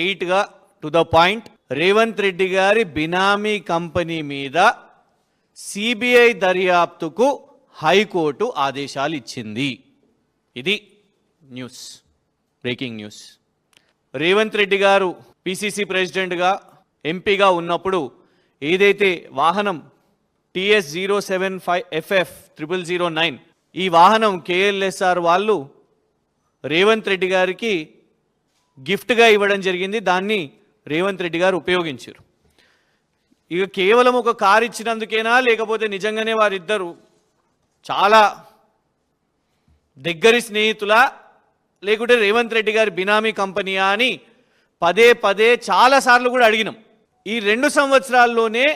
స్ట్రెయిట్గా to the point Revanth Reddy గారి బినామీ కంపెనీ మీద సిబిఐ దర్యాప్తుకు హైకోర్టు ఆదేశాలు ఇచ్చింది. ఇది news breaking news Revanth Reddy గారు పిసిసి ప్రెసిడెంట్గా ఎంపీగా ఉన్నప్పుడు ఏదైతే వాహనం TS zero seven five FF triple zero nine ఈ వాహనం కేఎల్ఎస్ఆర్ వాళ్ళు రేవంత్ రెడ్డి గారికి గిఫ్ట్గా ఇవ్వడం జరిగింది. దాన్ని రేవంత్ రెడ్డి గారు ఉపయోగించారు. ఇక కేవలం ఒక కారు ఇచ్చినందుకేనా? లేకపోతే నిజంగానే వారిద్దరు చాలా దగ్గరి స్నేహితుల? లేకుంటే రేవంత్ రెడ్డి గారి బినామీ కంపెనీయా అని పదే పదే చాలాసార్లు కూడా అడిగినాం. ఈ రెండు సంవత్సరాల్లోనే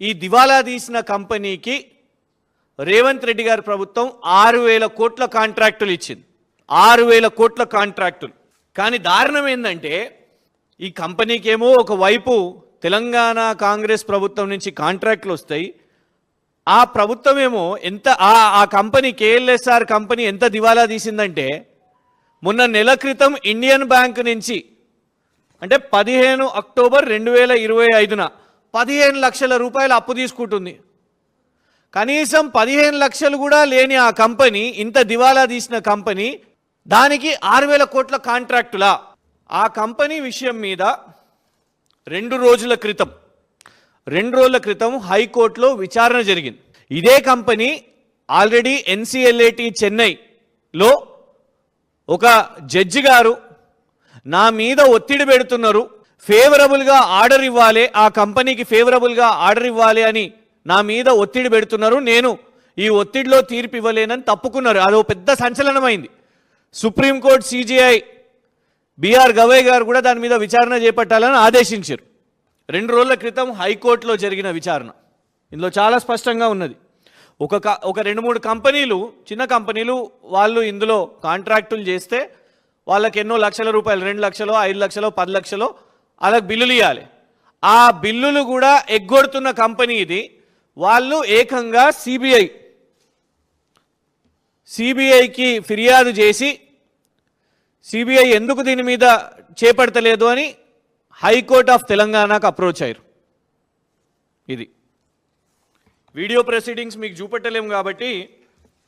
ఈ దివాలా తీసిన కంపెనీకి రేవంత్ రెడ్డి గారి ప్రభుత్వం ఆరు వేల కోట్ల కాంట్రాక్టులు ఇచ్చింది. ఆరు వేల కోట్ల కాంట్రాక్టులు. కానీ దారుణం ఏంటంటే ఈ కంపెనీకి ఏమో ఒకవైపు తెలంగాణ కాంగ్రెస్ ప్రభుత్వం నుంచి కాంట్రాక్ట్లు వస్తాయి ఆ ప్రభుత్వం ఏమో ఎంత ఆ ఆ కంపెనీ కేఎల్ఎస్ఆర్ కంపెనీ ఎంత దివాలా తీసిందంటే మొన్న నెల క్రితం ఇండియన్ బ్యాంక్ నుంచి అంటే పదిహేను అక్టోబర్ రెండు వేల ఇరవై ఐదున పదిహేను లక్షల రూపాయలు అప్పు తీసుకుంటుంది. కనీసం పదిహేను లక్షలు కూడా లేని ఆ కంపెనీ ఇంత దివాలా తీసిన కంపెనీ దానికి ఆరు వేల కోట్ల కాంట్రాక్టులా. ఆ కంపెనీ విషయం మీద రెండు రోజుల క్రితం రెండు రోజుల క్రితం హైకోర్టులో విచారణ జరిగింది. ఇదే కంపెనీ ఆల్రెడీ ఎన్సిఎల్ఏటి చెన్నైలో ఒక జడ్జి గారు నా మీద ఒత్తిడి పెడుతున్నారు. ఫేవరబుల్గా ఆర్డర్ ఇవ్వాలి ఆ కంపెనీకి ఫేవరబుల్గా ఆర్డర్ ఇవ్వాలి అని నా మీద ఒత్తిడి పెడుతున్నారు. నేను ఈ ఒత్తిడిలో తీర్పు ఇవ్వలేనని తప్పుకున్నారు. అదో పెద్ద సంచలనమైంది. Supreme court CJI BR Gavai గారు కూడా దాని మీద విచారణ చేపట్టాలని ఆదేశించారు. రెండు రోజుల క్రితం హైకోర్టులో జరిగిన విచారణ. ఇందులో చాలా స్పష్టంగా ఉన్నది. ఒక క- ఒక రెండు మూడు కంపెనీలు చిన్న కంపెనీలు వాళ్ళు ఇందులో కాంట్రాక్టులు చేస్తే వాళ్ళకి ఎన్నో లక్షల రూపాయలు రెండు లక్షలు ఐదు లక్షలు పది లక్షలు వాళ్ళకి బిల్లులు ఇవ్వాలి ఆ బిల్లులు కూడా ఎగ్గొడుతున్న కంపెనీ ఇది. వాళ్ళు ఏకంగా సిబిఐ సిబిఐకి ఫిర్యాదు చేసి సిబిఐ ఎందుకు దీని మీద చేపడతలేదు అని హైకోర్ట్ ఆఫ్ తెలంగాణకు అప్రోచ్ అయ్యారు. ఇది. వీడియో ప్రొసీడింగ్స్ మీకు చూపెట్టలేము కాబట్టి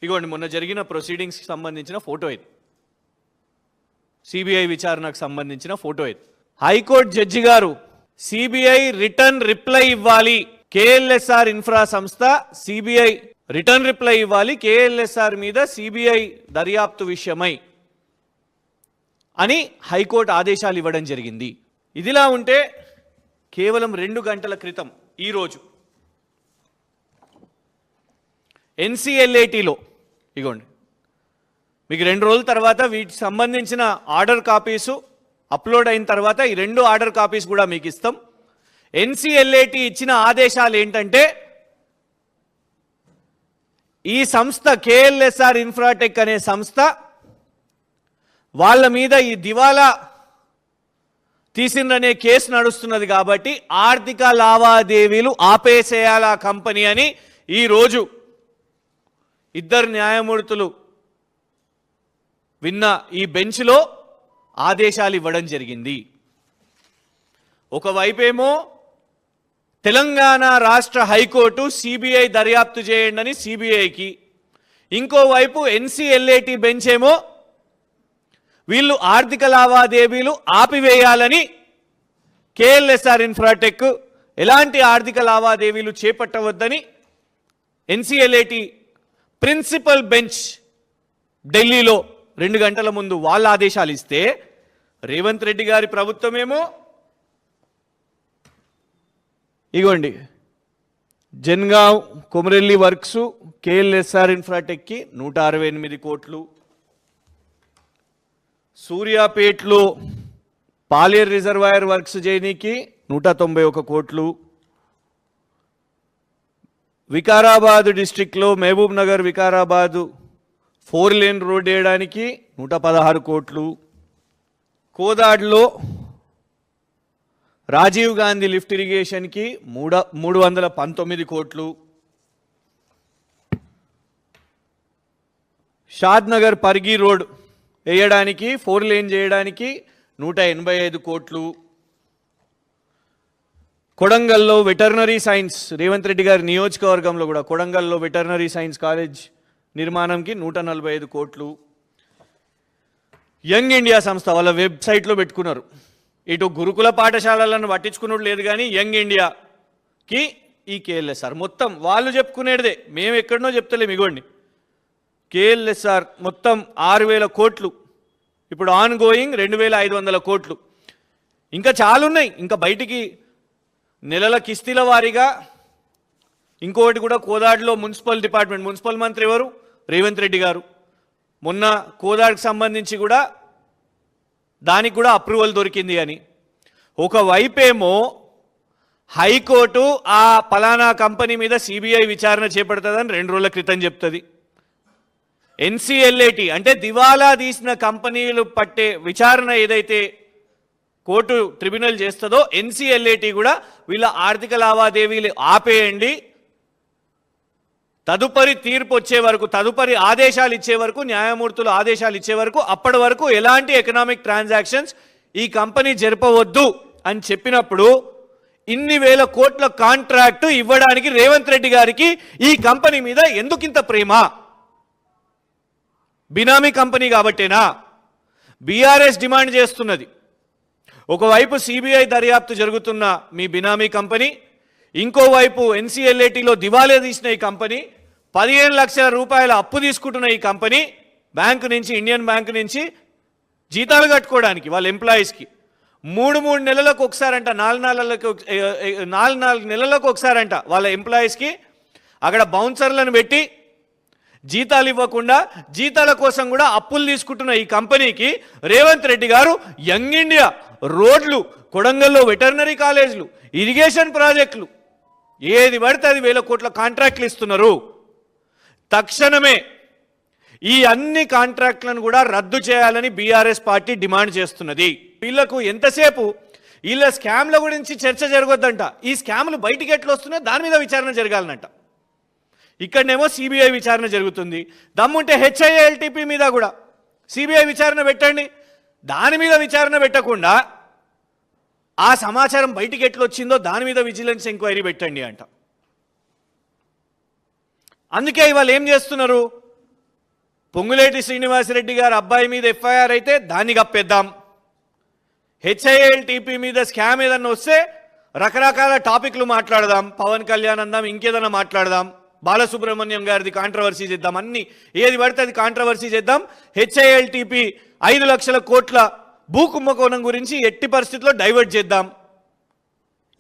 ఇగోండి మొన్న జరిగిన ప్రొసీడింగ్స్కి సంబంధించిన ఫోటో ఇది. సిబిఐ విచారణకు సంబంధించిన ఫోటో ఇది. హైకోర్టు జడ్జి గారు సిబిఐ రిటర్న్ రిప్లై ఇవ్వాలి కేఎల్ఎస్ఆర్ ఇన్ఫ్రా సంస్థ సిబిఐ రిటర్న్ రిప్లై ఇవ్వాలి కేఎల్ఎస్ఆర్ మీద సిబిఐ దర్యాప్తు విషయమై. అని హైకోర్టు ఆదేశాలు ఇవ్వడం జరిగింది. ఇదిలా ఉంటే కేవలం రెండు గంటల క్రితం ఈరోజు ఎన్సిఎల్ఏటిలో ఇగోండి. మీకు రెండు రోజుల తర్వాత వీటికి సంబంధించిన ఆర్డర్ కాపీసు అప్లోడ్ అయిన తర్వాత ఈ రెండు ఆర్డర్ కాపీస్ కూడా మీకు ఇస్తాం. ఎన్సిఎల్ఏటి ఇచ్చిన ఆదేశాలు ఏంటంటే ఈ సంస్థ కేఎల్ఎస్ఆర్ ఇన్ఫ్రాటెక్ అనే సంస్థ వాళ్ళ మీద ఈ దివాలా తీసిందనే కేసు నడుస్తున్నది కాబట్టి ఆర్థిక లావాదేవీలు ఆపేసేయాల కంపెనీ అని ఈరోజు ఇద్దరు న్యాయమూర్తులు విన్న ఈ బెంచ్లో ఆదేశాలు ఇవ్వడం జరిగింది. ఒకవైపేమో తెలంగాణ రాష్ట్ర హైకోర్టు సిబిఐ దర్యాప్తు చేయండి అని సిబిఐకి ఇంకోవైపు ఎన్సీఎల్ఏటి బెంచ్ ఏమో వీళ్ళు ఆర్థిక లావాదేవీలు ఆపివేయాలని కేఎల్ఎస్ఆర్ ఇన్ఫ్రాటెక్ ఎలాంటి ఆర్థిక లావాదేవీలు చేపట్టవద్దని ఎన్సిఎల్ఏటి ప్రిన్సిపల్ బెంచ్ ఢిల్లీలో రెండు గంటల ముందు వాళ్ళ ఆదేశాలు ఇస్తే రేవంత్ రెడ్డి గారి ప్రభుత్వమేమో ఇగోండి. జన్గావ్ కొమరెల్లి వర్క్స్ కేఎల్ఎస్ఆర్ ఇన్ఫ్రాటెక్కి నూట అరవై ఎనిమిది కోట్లు సూర్యాపేట్లో పాలేరు రిజర్వాయర్ వర్క్స్ చేయనీకి నూట తొంభై ఒక కోట్లు. వికారాబాద్ డిస్టిక్లో Mahabub Nagar Vikarabad four lane road వేయడానికి నూట పదహారు కోట్లు. కోదాడ్లో రాజీవ్ గాంధీ లిఫ్ట్ ఇరిగేషన్కి మూడ మూడు వందల పంతొమ్మిది కోట్లు. షాద్నగర్ పర్గి రోడ్ వేయడానికి ఫోర్ లేన్ చేయడానికి నూట ఎనభై ఐదు కోట్లు. కొడంగల్లో వెటర్నరీ సైన్స్ రేవంత్ రెడ్డి గారి నియోజకవర్గంలో కూడా కొడంగల్లో వెటర్నరీ సైన్స్ కాలేజ్ నిర్మాణంకి నూట నలభై ఐదు కోట్లు. యంగ్ ఇండియా సంస్థ వాళ్ళ వెబ్సైట్లో పెట్టుకున్నారు. ఇటు గురుకుల పాఠశాలలను పట్టించుకున్నట్టు లేదు కానీ యంగ్ ఇండియాకి ఈ కేఎల్ఎస్ఆర్. మొత్తం వాళ్ళు చెప్పుకునేదే మేము ఎక్కడనో చెప్తలేము ఇగోండి. కేఎల్ఎస్ఆర్ మొత్తం ఆరు వేల కోట్లు. ఇప్పుడు ఆన్ గోయింగ్ రెండు వేల ఐదు వందల కోట్లు. ఇంకా చాలా ఉన్నాయి ఇంకా బయటికి నెలల కిస్తీల వారీగా ఇంకొకటి కూడా కోదాడిలో మున్సిపల్ డిపార్ట్మెంట్ మున్సిపల్ మంత్రి ఎవరు? రేవంత్ రెడ్డి గారు. మొన్న కోదాడికి సంబంధించి కూడా దానికి కూడా అప్రూవల్ దొరికింది అని. ఒకవైపేమో హైకోర్టు ఆ పలానా కంపెనీ మీద సిబిఐ విచారణ చేపడుతుందని రెండు రోజుల క్రితం చెప్తుంది. ఎన్సిఎల్ఏటి అంటే దివాలా తీసిన కంపెనీలు పట్టే విచారణ ఏదైతే కోర్టు ట్రిబ్యునల్ చేస్తుందో ఎన్సిఎల్ఏటి కూడా వీళ్ళ ఆర్థిక లావాదేవీలు ఆపేయండి. తదుపరి తీర్పు వచ్చే వరకు తదుపరి ఆదేశాలు ఇచ్చే వరకు న్యాయమూర్తులు ఆదేశాలు ఇచ్చే వరకు అప్పటి వరకు ఎలాంటి ఎకనామిక్ ట్రాన్సాక్షన్స్ ఈ కంపెనీ జరపవద్దు అని చెప్పినప్పుడు ఇన్ని వేల కోట్ల కాంట్రాక్టు ఇవ్వడానికి రేవంత్ రెడ్డి గారికి ఈ కంపెనీ మీద ఎందుకింత ప్రేమ? బినామీ కంపెనీ కాబట్టేనా? బీఆర్ఎస్ డిమాండ్ చేస్తున్నది. ఒకవైపు సిబిఐ దర్యాప్తు జరుగుతున్న మీ బినామీ కంపెనీ ఇంకోవైపు ఎన్సీఎల్ఏటీలో దివాలా తీసిన ఈ కంపెనీ పదిహేను లక్షల రూపాయల అప్పు తీసుకుంటున్న ఈ కంపెనీ బ్యాంకు నుంచి ఇండియన్ బ్యాంకు నుంచి జీతాలు కట్టుకోవడానికి వాళ్ళ ఎంప్లాయీస్కి. మూడు మూడు నెలలకు ఒకసారంట నాలుగు నెలలకు నాలుగు నాలుగు నెలలకు ఒకసారంట వాళ్ళ ఎంప్లాయీస్కి అక్కడ బౌన్సర్లను పెట్టి జీతాలు ఇవ్వకుండా జీతాల కోసం కూడా అప్పులు తీసుకుంటున్న ఈ కంపెనీకి రేవంత్ రెడ్డి గారు యంగ్ ఇండియా రోడ్లు కొడంగల్లో వెటర్నరీ కాలేజీలు ఇరిగేషన్ ప్రాజెక్టులు. ఏది పడితే అది వేల కోట్ల కాంట్రాక్ట్లు ఇస్తున్నారు. తక్షణమే ఈ అన్ని కాంట్రాక్ట్లను కూడా రద్దు చేయాలని బీఆర్ఎస్ పార్టీ డిమాండ్ చేస్తున్నది. వీళ్ళకు ఎంతసేపు వీళ్ళ స్కామ్ల గురించి చర్చ జరగొద్దంట. ఈ స్కామ్లు బయటికి ఎట్లా వస్తున్నాయో దాని మీద విచారణ జరగాలనంట. ఇక్కడనేమో సిబిఐ విచారణ జరుగుతుంది. దమ్ముంటే హెచ్ఐఎల్టీపీ మీద కూడా సిబిఐ విచారణ పెట్టండి. దాని మీద విచారణ పెట్టకుండా ఆ సమాచారం బయటికి ఎట్లా వచ్చిందో దాని మీద విజిలెన్స్ ఎంక్వైరీ పెట్టండి అంట. అందుకే ఇవాళ ఏం చేస్తున్నారు? పొంగులేటి శ్రీనివాసరెడ్డి గారు అబ్బాయి మీద ఎఫ్ఐఆర్ అయితే దాన్ని కప్పేద్దాం. హెచ్ఐఎల్ టీపీ మీద స్కామ్ ఏదన్నా వస్తే రకరకాల టాపిక్లు మాట్లాడదాం. పవన్ కళ్యాణ్ అందాం ఇంకేదన్నా మాట్లాడదాం. బాలసుబ్రహ్మణ్యం గారిది కాంట్రవర్సీ చేద్దాం. అన్ని ఏది పడితే అది కాంట్రవర్సీ చేద్దాం. హెచ్ఐఎల్టీపీ ఐదు లక్షల కోట్ల భూ కుంభకోణం గురించి ఎట్టి పరిస్థితుల్లో డైవర్ట్ చేద్దాం.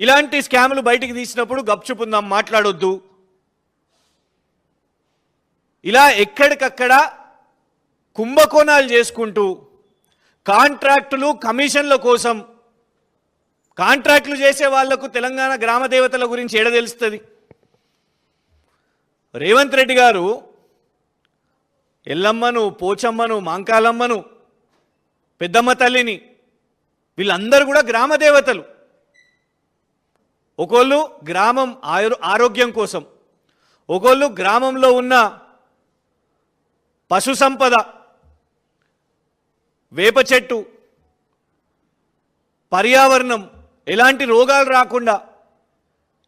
ఇలాంటి స్కాములు బయటికి తీసినప్పుడు గప్చుపుందాం మాట్లాడొద్దు. ఇలా ఎక్కడికక్కడ కుంభకోణాలు చేసుకుంటూ కాంట్రాక్టులు కమిషన్ల కోసం కాంట్రాక్టులు చేసే వాళ్ళకు తెలంగాణ గ్రామ దేవతల గురించి ఎడ తెలుస్తుంది? రేవంత్ రెడ్డి గారు ఎల్లమ్మను పోచమ్మను మాంకాలమ్మను పెద్దమ్మ తల్లిని వీళ్ళందరూ కూడా గ్రామ దేవతలు. ఒకళ్ళు గ్రామం ఆయు ఆరోగ్యం కోసం ఒకళ్ళు గ్రామంలో ఉన్న పశు సంపద వేప చెట్టు పర్యావరణం ఎలాంటి రోగాలు రాకుండా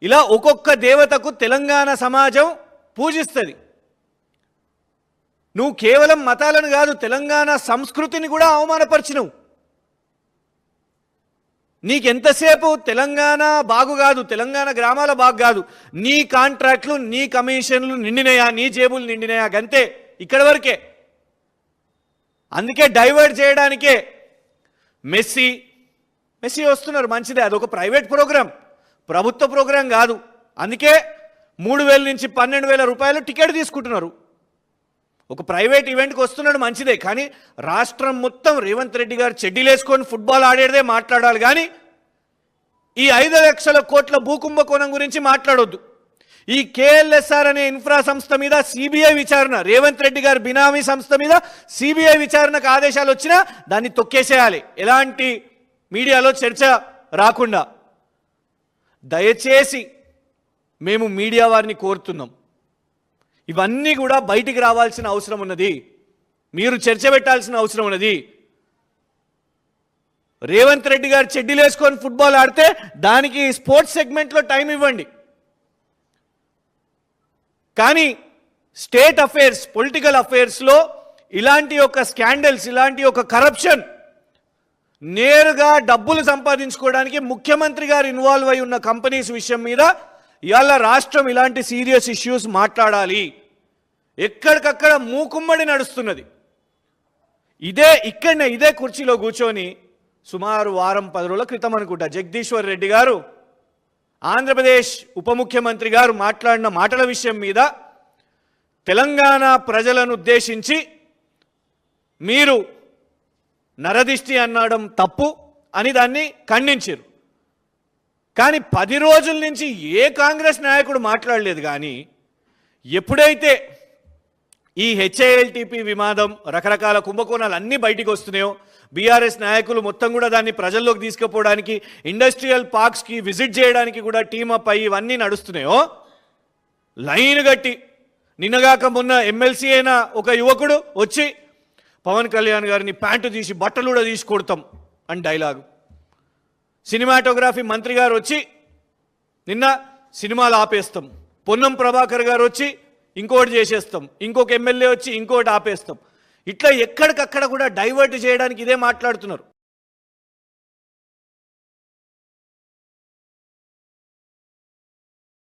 ఇలా ఒక్కొక్క దేవతకు తెలంగాణ సమాజం పూజిస్తుంది. నువ్వు కేవలం మతాలను కాదు తెలంగాణ సంస్కృతిని కూడా అవమానపరిచినవు. నీకెంతసేపు తెలంగాణ బాగు కాదు తెలంగాణ గ్రామాల బాగు కాదు నీ కాంట్రాక్ట్లు నీ కమిషన్లు నిండినయా నీ జేబులు నిండినయా గంతే ఇక్కడి వరకే. అందుకే డైవర్ట్ చేయడానికే మెస్సీ మెస్సీ వస్తున్నారు మంచిదే అదొక ప్రైవేట్ ప్రోగ్రాం ప్రభుత్వ ప్రోగ్రాం కాదు. అందుకే మూడు వేల నుంచి పన్నెండు వేల రూపాయలు టికెట్ తీసుకుంటున్నారు. ఒక ప్రైవేట్ ఈవెంట్కి వస్తున్నాడు మంచిదే కానీ రాష్ట్రం మొత్తం రేవంత్ రెడ్డి గారు చెడ్డీలేసుకొని ఫుట్బాల్ ఆడేదే మాట్లాడాలి కానీ ఈ ఐదు లక్షల కోట్ల భూకుంభకోణం గురించి మాట్లాడొద్దు. ఈ కేఎల్ఎస్ఆర్ అనే ఇన్ఫ్రా సంస్థ మీద సిబిఐ విచారణ రేవంత్ రెడ్డి గారి బినామీ సంస్థ మీద సిబిఐ విచారణకు ఆదేశాలు వచ్చినా దాన్ని తొక్కేసేయాలి. ఎలాంటి మీడియాలో చర్చ రాకుండా. దయచేసి మేము మీడియా వారిని కోరుతున్నాం. ఇవన్నీ కూడా బయటికి రావాల్సిన అవసరం ఉన్నది. మీరు చర్చ పెట్టాల్సిన అవసరం ఉన్నది. రేవంత్ రెడ్డి గారు చెడ్డీలు వేసుకొని ఫుట్బాల్ ఆడితే దానికి స్పోర్ట్స్ సెగ్మెంట్లో టైం ఇవ్వండి. కానీ స్టేట్ అఫైర్స్ పొలిటికల్ అఫైర్స్లో ఇలాంటి ఒక స్కాండల్స్ ఇలాంటి ఒక కరప్షన్ నేరుగా డబ్బులు సంపాదించుకోవడానికి ముఖ్యమంత్రి గారు ఇన్వాల్వ్ అయి ఉన్న కంపెనీస్ విషయం మీద ఇవాళ రాష్ట్రం ఇలాంటి సీరియస్ ఇష్యూస్ మాట్లాడాలి. ఎక్కడికక్కడ మూకుమ్మడి నడుస్తున్నది. ఇదే ఇక్కడనే ఇదే కుర్చీలో కూర్చొని సుమారు వారం పది రోజుల క్రితం అనుకుంటా జగదీశ్వర్ రెడ్డి గారు ఆంధ్రప్రదేశ్ ఉప ముఖ్యమంత్రి గారు మాట్లాడిన మాటల విషయం మీద తెలంగాణ ప్రజలను ఉద్దేశించి మీరు నరదిష్టి అనడం తప్పు అని దాన్ని ఖండించారు. కానీ పది రోజుల నుంచి ఏ కాంగ్రెస్ నాయకుడు మాట్లాడలేదు కానీ ఎప్పుడైతే ఈ హెచ్ఏఎల్టీపీ వివాదం రకరకాల కుంభకోణాలు అన్నీ బయటికి వస్తున్నాయో బీఆర్ఎస్ నాయకులు మొత్తం కూడా దాన్ని ప్రజల్లోకి తీసుకుపోవడానికి ఇండస్ట్రియల్ పార్క్స్కి విజిట్ చేయడానికి కూడా టీమప్ అప్ అయ్యి ఇవన్నీ నడుస్తున్నాయో లైన్ కట్టి నిన్నగాక మొన్న ఎమ్మెల్సీ అయిన ఒక యువకుడు వచ్చి పవన్ కళ్యాణ్ గారిని ప్యాంటు తీసి బట్టలు కూడా తీసి కొడతాం అని డైలాగు. సినిమాటోగ్రఫీ మంత్రి గారు వచ్చి నిన్న సినిమాలు ఆపేస్తాం. పొన్నం ప్రభాకర్ గారు వచ్చి ఇంకోటి చేసేస్తాం. ఇంకొక ఎమ్మెల్యే వచ్చి ఇంకోటి ఆపేస్తాం. ఇట్లా ఎక్కడికక్కడ కూడా డైవర్ట్ చేయడానికి ఇదే మాట్లాడుతున్నారు.